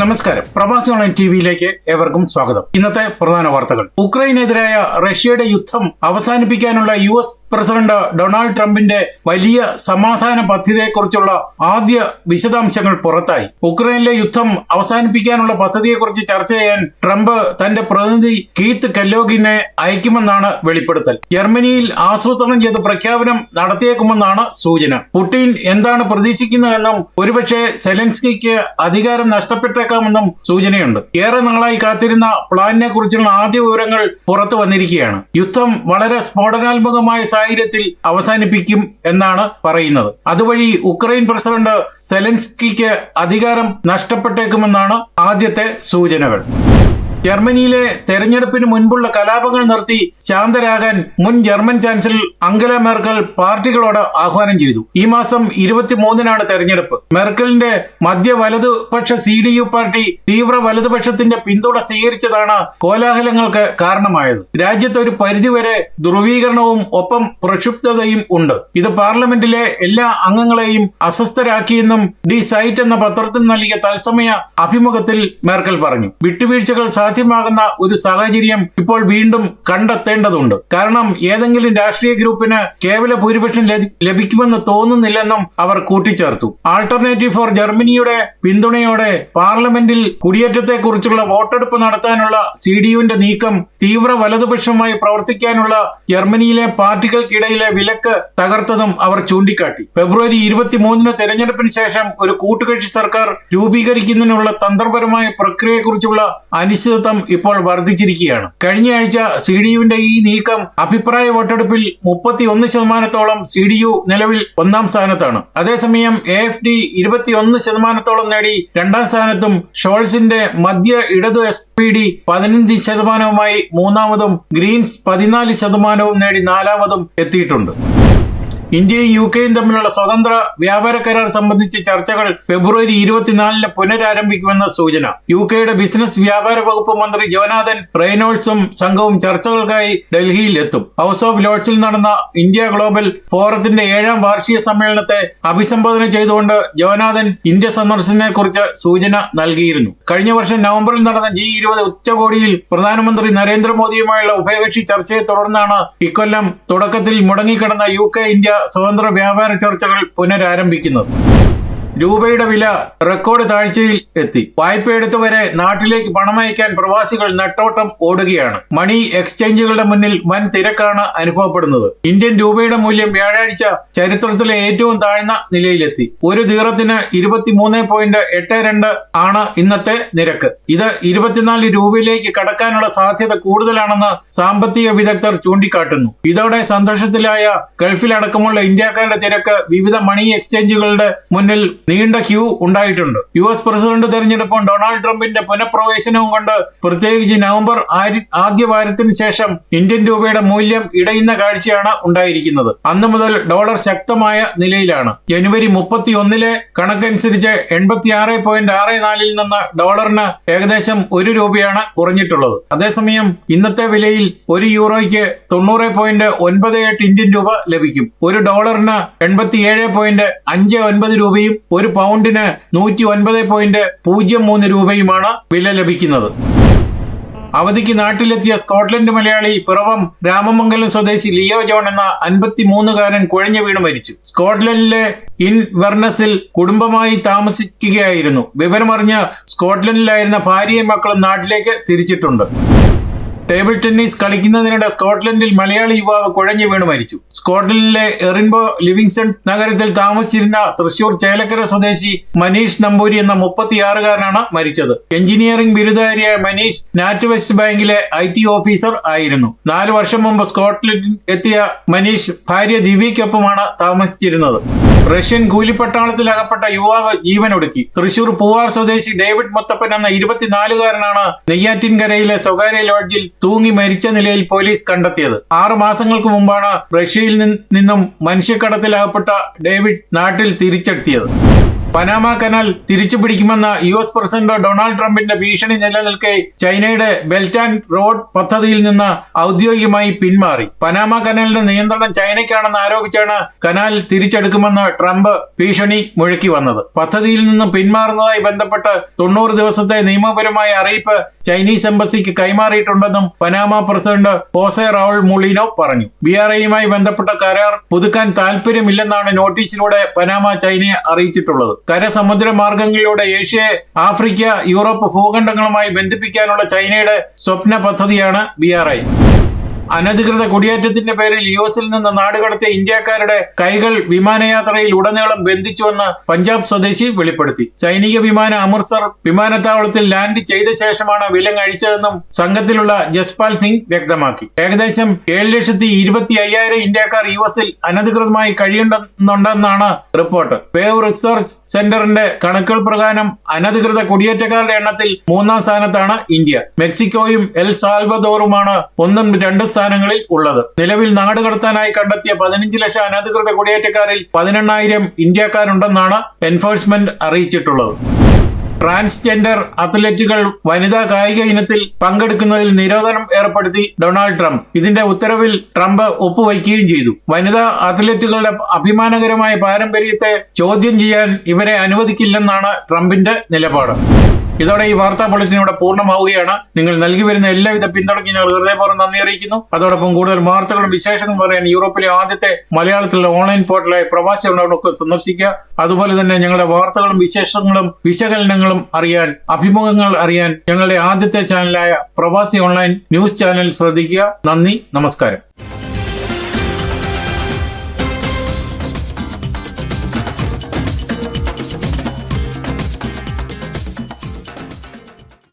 നമസ്കാരം. പ്രവാസി online T വിയിലേക്ക് ഏവർക്കും സ്വാഗതം. ഇന്നത്തെ പ്രധാന വാർത്തകൾ. ഉക്രൈനെതിരായ റഷ്യയുടെ യുദ്ധം അവസാനിപ്പിക്കാനുള്ള യു എസ് പ്രസിഡന്റ് ഡൊണാൾഡ് ട്രംപിന്റെ വലിയ സമാധാന പദ്ധതിയെക്കുറിച്ചുള്ള ആദ്യ വിശദാംശങ്ങൾ പുറത്തായി. ഉക്രൈനിലെ യുദ്ധം അവസാനിപ്പിക്കാനുള്ള പദ്ധതിയെക്കുറിച്ച് ചർച്ച ചെയ്യാൻ ട്രംപ് തന്റെ പ്രതിനിധി കീത്ത് കല്ലോഗിനെ അയക്കുമെന്നാണ് വെളിപ്പെടുത്തൽ. ജർമ്മനിയിൽ ആസൂത്രണം ചെയ്ത പ്രഖ്യാപനം നടത്തിയേക്കുമെന്നാണ് സൂചന. പുടിൻ എന്താണ് പ്രതീക്ഷിക്കുന്നതെന്നും ഒരുപക്ഷെ സെലൻസ്കിക്ക് അധികാരം നഷ്ടപ്പെട്ടേക്കാമെന്നും സൂചനയുണ്ട്. ഏറെ നാളായി കാത്തിരുന്ന പ്ലാനിനെ കുറിച്ചുള്ള ആദ്യ വിവരങ്ങൾ പുറത്തു വന്നിരിക്കുകയാണ്. യുദ്ധം വളരെ സ്ഫോടനാത്മകമായ സാഹചര്യത്തിൽ അവസാനിപ്പിക്കും എന്നാണ് പറയുന്നത്. അതുവഴി ഉക്രൈൻ പ്രസിഡന്റ് സെലൻസ്കിക്ക് അധികാരം നഷ്ടപ്പെട്ടേക്കുമെന്നാണ് ആദ്യത്തെ സൂചനകൾ. ജർമ്മനിയിലെ തെരഞ്ഞെടുപ്പിന് മുൻപുള്ള കലാപങ്ങൾ നിർത്തി ശാന്തരാകാൻ മുൻ ജർമ്മൻ ചാൻസലർ അംഗല മെർക്കൽ പാർട്ടികളോട് ആഹ്വാനം ചെയ്തു. ഈ മാസം ഇരുപത്തിമൂന്നിനാണ് തെരഞ്ഞെടുപ്പ്. മെർക്കലിന്റെ മധ്യ വലതുപക്ഷ സി ഡി യു പാർട്ടി തീവ്ര വലതുപക്ഷത്തിന്റെ പിന്തുണ സ്വീകരിച്ചതാണ് കോലാഹലങ്ങൾക്ക് കാരണമായത്. രാജ്യത്ത് ഒരു പരിധിവരെ ധ്രുവീകരണവും ഒപ്പം പ്രക്ഷുബ്ധതയും ഉണ്ട്. ഇത് പാർലമെന്റിലെ എല്ലാ അംഗങ്ങളെയും അസ്വസ്ഥരാക്കിയെന്നും ഡി സൈറ്റ് എന്ന പത്രത്തിൽ നൽകിയ തത്സമയ അഭിമുഖത്തിൽ മെർക്കൽ പറഞ്ഞു. വിട്ടുവീഴ്ചകൾ സാധ്യമാകുന്ന ഒരു സാഹചര്യം ഇപ്പോൾ വീണ്ടും കണ്ടെത്തേണ്ടതുണ്ട്. കാരണം ഏതെങ്കിലും രാഷ്ട്രീയ ഗ്രൂപ്പിന് കേവല ഭൂരിപക്ഷം ലഭി- ലഭിക്കുമെന്ന് തോന്നുന്നില്ലെന്നും അവർ കൂട്ടിച്ചേർത്തു. ആൾട്ടർനേറ്റീവ് ഫോർ ജർമ്മനിയുടെ പിന്തുണയോടെ പാർലമെന്റിൽ കുടിയേറ്റത്തെക്കുറിച്ചുള്ള വോട്ടെടുപ്പ് നടത്താനുള്ള സി ഡി യുവിന്റെ നീക്കം തീവ്ര വലതുപക്ഷമായി പ്രവർത്തിക്കാനുള്ള ജർമ്മനിയിലെ പാർട്ടികൾക്കിടയിലെ വിലക്ക് തകർത്തതും അവർ ചൂണ്ടിക്കാട്ടി. ഫെബ്രുവരി ഇരുപത്തിമൂന്നിന് തെരഞ്ഞെടുപ്പിന് ശേഷം ഒരു കൂട്ടുകക്ഷി സർക്കാർ രൂപീകരിക്കുന്നതിനുള്ള തന്ത്രപരമായ പ്രക്രിയയെക്കുറിച്ചുള്ള അനിശ്ചിതത്വം ഇപ്പോൾ വർദ്ധിച്ചിരിക്കുകയാണ്. കഴിഞ്ഞയാഴ്ച സി ഡി യുവിന്റെ ഈ നീക്കം അഭിപ്രായ വോട്ടെടുപ്പിൽ മുപ്പത്തി ഒന്ന് ശതമാനത്തോളം സി ഡി യു നിലവിൽ ഒന്നാം സ്ഥാനത്താണ്. അതേസമയം എ എഫ് ഡി ഇരുപത്തിയൊന്ന് ശതമാനത്തോളം നേടി രണ്ടാം സ്ഥാനത്തും ഷോൾസിന്റെ മധ്യ ഇടതു എസ് പി ഡി പതിനഞ്ച് ശതമാനവുമായി മൂന്നാമതും ഗ്രീൻസ് പതിനാല് ശതമാനവും നേടി നാലാമതും എത്തിയിട്ടുണ്ട്. ഇന്ത്യയും യു കെയും തമ്മിലുള്ള സ്വതന്ത്ര വ്യാപാര കരാർ സംബന്ധിച്ച ചർച്ചകൾ ഫെബ്രുവരി ഇരുപത്തിനാലിന് പുനരാരംഭിക്കുമെന്ന സൂചന. യു കെയുടെ ബിസിനസ് വ്യാപാര വകുപ്പ് മന്ത്രി ജോനാഥൻ റെയ്നോൾസും സംഘവും ചർച്ചകൾക്കായി ഡൽഹിയിൽ എത്തും ഹൗസ് ഓഫ് ലോഡ്സിൽ നടന്ന ഇന്ത്യ ഗ്ലോബൽ ഫോറത്തിന്റെ ഏഴാം വാർഷിക സമ്മേളനത്തെ അഭിസംബോധന ചെയ്തുകൊണ്ട് ജോനാഥൻ ഇന്ത്യ സന്ദർശനത്തെ കുറിച്ച് സൂചന നൽകിയിരുന്നു. കഴിഞ്ഞ വർഷം നവംബറിൽ നടന്ന ജി ഇരുപത് ഉച്ചകോടിയിൽ പ്രധാനമന്ത്രി നരേന്ദ്രമോദിയുമായുള്ള ഉഭയകക്ഷി ചർച്ചയെ തുടർന്നാണ് ഇക്കൊല്ലം തുടക്കത്തിൽ മുടങ്ങിക്കിടന്ന യു കെ ഇന്ത്യ സ്വതന്ത്ര വ്യാപാര ചർച്ചകൾ പുനരാരംഭിക്കുന്നത്. രൂപയുടെ വില റെക്കോർഡ് താഴ്ചയിൽ എത്തി. വായ്പയെടുത്തവരെ നാട്ടിലേക്ക് പണമയക്കാൻ പ്രവാസികൾ നെട്ടോട്ടം ഓടുകയാണ്. മണി എക്സ്ചേഞ്ചുകളുടെ മുന്നിൽ വൻ തിരക്കാണ് അനുഭവപ്പെടുന്നത്. ഇന്ത്യൻ രൂപയുടെ മൂല്യം വ്യാഴാഴ്ച ചരിത്രത്തിലെ ഏറ്റവും താഴ്ന്ന നിലയിലെത്തി. ഒരു ദീറത്തിന് ഇരുപത്തിമൂന്ന് പോയിന്റ് എട്ട് രണ്ട് ആണ് ഇന്നത്തെ നിരക്ക്. ഇത് ഇരുപത്തിനാല് രൂപയിലേക്ക് കടക്കാനുള്ള സാധ്യത കൂടുതലാണെന്ന് സാമ്പത്തിക വിദഗ്ധർ ചൂണ്ടിക്കാട്ടുന്നു. ഇതോടെ സന്തോഷത്തിലായ ഗൾഫിലടക്കമുള്ള ഇന്ത്യക്കാരുടെ തിരക്ക് വിവിധ മണി എക്സ്ചേഞ്ചുകളുടെ മുന്നിൽ നീണ്ട ക്യൂ ഉണ്ടായിട്ടുണ്ട്. യു എസ് പ്രസിഡന്റ് തെരഞ്ഞെടുപ്പും ഡൊണാൾഡ് ട്രംപിന്റെ പുനഃപ്രവേശനവും കൊണ്ട് പ്രത്യേകിച്ച് നവംബർ ആദ്യ വാരത്തിന് ശേഷം ഇന്ത്യൻ രൂപയുടെ മൂല്യം ഇടയുന്ന കാഴ്ചയാണ് ഉണ്ടായിരിക്കുന്നത്. അന്നു മുതൽ ഡോളർ ശക്തമായ നിലയിലാണ്. ജനുവരി മുപ്പത്തി ഒന്നിലെ കണക്കനുസരിച്ച് എൺപത്തിയാറ് പോയിന്റ് ആറ് നാലിൽ നിന്ന് ഡോളറിന് ഏകദേശം ഒരു രൂപയാണ് കുറഞ്ഞിട്ടുള്ളത്. അതേസമയം ഇന്നത്തെ വിലയിൽ ഒരു യൂറോയ്ക്ക് തൊണ്ണൂറ് പോയിന്റ് ഒൻപത് എട്ട് ഇന്ത്യൻ രൂപ ലഭിക്കും. ഒരു ഡോളറിന് എൺപത്തിയേഴ് പോയിന്റ് അഞ്ച് ഒൻപത് രൂപയും ഒരു പൗണ്ടിന് നൂറ്റി ഒൻപത് പോയിന്റ് പൂജ്യം മൂന്ന് രൂപയുമാണ് വില ലഭിക്കുന്നത്. അവധിക്ക് നാട്ടിലെത്തിയ സ്കോട്ട്ലൻഡ് മലയാളി പിറവം രാമമംഗലം സ്വദേശി ലിയോ ജോൺ എന്ന അൻപത്തിമൂന്നുകാരൻ കുഴഞ്ഞു വീണ് മരിച്ചു. സ്കോട്ട്ലൻഡിലെ ഇൻ വെർണസിൽ കുടുംബമായി താമസിക്കുകയായിരുന്നു. വിവരമറിഞ്ഞ് സ്കോട്ട്ലൻഡിലായിരുന്ന ഭാര്യയും മക്കളും നാട്ടിലേക്ക് തിരിച്ചിട്ടുണ്ട്. ടേബിൾ ടെന്നീസ് കളിക്കുന്നതിനിടെ സ്കോട്ട്ലൻഡിൽ മലയാളി യുവാവ് കുഴഞ്ഞു വീണ് മരിച്ചു. സ്കോട്ട്ലൻഡിലെ എറിൻബോ ലിവിങ്സ്റ്റൺ നഗരത്തിൽ താമസിച്ചിരുന്ന തൃശൂർ ചേലക്കര സ്വദേശി മനീഷ് നമ്പൂരി എന്ന മുപ്പത്തിയാറുകാരനാണ് മരിച്ചത്. എഞ്ചിനീയറിംഗ് ബിരുദധാരിയായ മനീഷ് നാറ്റ് വെസ്റ്റ് ബാങ്കിലെ ഐ ടി ഓഫീസർ ആയിരുന്നു. നാല് വർഷം മുമ്പ് സ്കോട്ട്ലൻഡിൽ എത്തിയ മനീഷ് ഭാര്യ ദിവ്യയ്ക്കൊപ്പമാണ് താമസിച്ചിരുന്നത്. റഷ്യൻ കൂലിപ്പട്ടാളത്തിൽ അകപ്പെട്ട യുവാവ് ജീവനൊടുക്കി. തൃശൂർ പൂവാർ സ്വദേശി ഡേവിഡ് മുത്തപ്പൻ എന്ന ഇരുപത്തിനാലുകാരനാണ് നെയ്യാറ്റിൻകരയിലെ സ്വകാര്യ ലോഡ്ജിൽ തൂങ്ങി മരിച്ച നിലയിൽ പോലീസ് കണ്ടെത്തിയത്. ആറു മാസങ്ങൾക്ക് മുമ്പാണ് റഷ്യയിൽ നിന്നും മനുഷ്യക്കടത്തിൽ അകപ്പെട്ട ഡേവിഡ് നാട്ടിൽ തിരിച്ചെത്തിയത്. പനാമ കനാൽ തിരിച്ചു പിടിക്കുമെന്ന യു എസ് പ്രസിഡന്റ് ഡൊണാൾഡ് ട്രംപിന്റെ ഭീഷണി നിലനിൽക്കെ ചൈനയുടെ ബെൽറ്റ് ആൻഡ് റോഡ് പദ്ധതിയിൽ നിന്ന് ഔദ്യോഗികമായി പിന്മാറി. പനാമ കനാലിന്റെ നിയന്ത്രണം ചൈനയ്ക്കാണെന്ന് ആരോപിച്ചാണ് കനാൽ തിരിച്ചെടുക്കുമെന്ന് ട്രംപ് ഭീഷണി മുഴക്കി വന്നത്. പദ്ധതിയിൽ നിന്ന് പിന്മാറുന്നതായി ബന്ധപ്പെട്ട് തൊണ്ണൂറ് ദിവസത്തെ നിയമപരമായ അറിയിപ്പ് ചൈനീസ് എംബസിക്ക് കൈമാറിയിട്ടുണ്ടെന്നും Panama president Jose Raul Mulino പറഞ്ഞു. ബി ആർ ഐയുമായി ബന്ധപ്പെട്ട കരാർ പുതുക്കാൻ താൽപര്യമില്ലെന്നാണ് നോട്ടീസിലൂടെ പനാമ ചൈനയെ അറിയിച്ചിട്ടുള്ളത്. കരസമുദ്ര മാർഗങ്ങളിലൂടെ ഏഷ്യയെ ആഫ്രിക്ക യൂറോപ്പ് ഭൂഖണ്ഡങ്ങളുമായി ബന്ധിപ്പിക്കാനുള്ള ചൈനയുടെ സ്വപ്ന പദ്ധതിയാണ് ബി ആർ ഐ. അനധികൃത കുടിയേറ്റത്തിന്റെ പേരിൽ യു എസിൽ നിന്ന് നാടുകടത്തിയ ഇന്ത്യക്കാരുടെ കൈകൾ വിമാനയാത്രയിൽ ഉടനീളം ബന്ധിച്ചുവെന്ന് പഞ്ചാബ് സ്വദേശി വെളിപ്പെടുത്തി. സൈനിക വിമാന അമൃത്സർ വിമാനത്താവളത്തിൽ ലാൻഡ് ചെയ്ത ശേഷമാണ് വിലങ്ങഴിച്ചതെന്നും സംഘത്തിലുള്ള ജസ്പാൽ സിംഗ് വ്യക്തമാക്കി. ഏകദേശം ഏഴ് ലക്ഷത്തി ഇരുപത്തി അയ്യായിരം ഇന്ത്യക്കാർ യു എസിൽ അനധികൃതമായി കഴിയുന്നുണ്ടെന്നാണ് റിപ്പോർട്ട്. വേവ് റിസർച്ച് സെന്ററിന്റെ കണക്കുകൾ പ്രകാരം അനധികൃത കുടിയേറ്റക്കാരുടെ എണ്ണത്തിൽ മൂന്നാം സ്ഥാനത്താണ് ഇന്ത്യ. മെക്സിക്കോയും എൽ സാൽവദോറുമാണ് ഒന്നും രണ്ട് സ്ഥാനങ്ങളിൽ ഉള്ളത്. നിലവിൽ നാടുകടത്താനായി കണ്ടെത്തിയ പതിനഞ്ച് ലക്ഷം അനധികൃത കുടിയേറ്റക്കാരിൽ പതിനെണ്ണായിരം ഇന്ത്യക്കാരുണ്ടെന്നാണ് എൻഫോഴ്സ്മെന്റ് അറിയിച്ചിട്ടുള്ളത്. ട്രാൻസ്ജെൻഡർ അത്ലറ്റുകൾ വനിതാ കായിക ഇനത്തിൽ പങ്കെടുക്കുന്നതിൽ നിരോധനം ഏർപ്പെടുത്തി ഡൊണാൾഡ് ട്രംപ്. ഇതിന്റെ ഉത്തരവിൽ ട്രംപ് ഒപ്പുവയ്ക്കുകയും ചെയ്തു. വനിതാ അത്ലറ്റുകളുടെ അഭിമാനകരമായ പാരമ്പര്യത്തെ ചോദ്യം ചെയ്യാൻ ഇവരെ അനുവദിക്കില്ലെന്നാണ് ട്രംപിന്റെ നിലപാട്. ഇതോടെ ഈ വാർത്താ ബുള്ളറ്റിൻ ഇവിടെ പൂർണമാവുകയാണ്. നിങ്ങൾ നൽകി വരുന്ന എല്ലാവിധ പിന്തുണയ്ക്കും ഞങ്ങൾ ഹൃദയപൂർവം നന്ദി അറിയിക്കുന്നു. അതോടൊപ്പം കൂടുതൽ വാർത്തകളും വിശേഷങ്ങളും പറയാൻ യൂറോപ്പിലെ ആദ്യത്തെ മലയാളത്തിലുള്ള ഓൺലൈൻ പോർട്ടലായ പ്രവാസി ഉണ്ടാവുന്നൊക്കെ സന്ദർശിക്കുക. അതുപോലെ തന്നെ ഞങ്ങളുടെ വാർത്തകളും വിശേഷങ്ങളും വിശകലനങ്ങളും അറിയാൻ അഭിമുഖങ്ങൾ അറിയാൻ ഞങ്ങളുടെ ആദ്യത്തെ ചാനലായ പ്രവാസി ഓൺലൈൻ ന്യൂസ് ചാനൽ ശ്രദ്ധിക്കുക. നന്ദി നമസ്കാരം.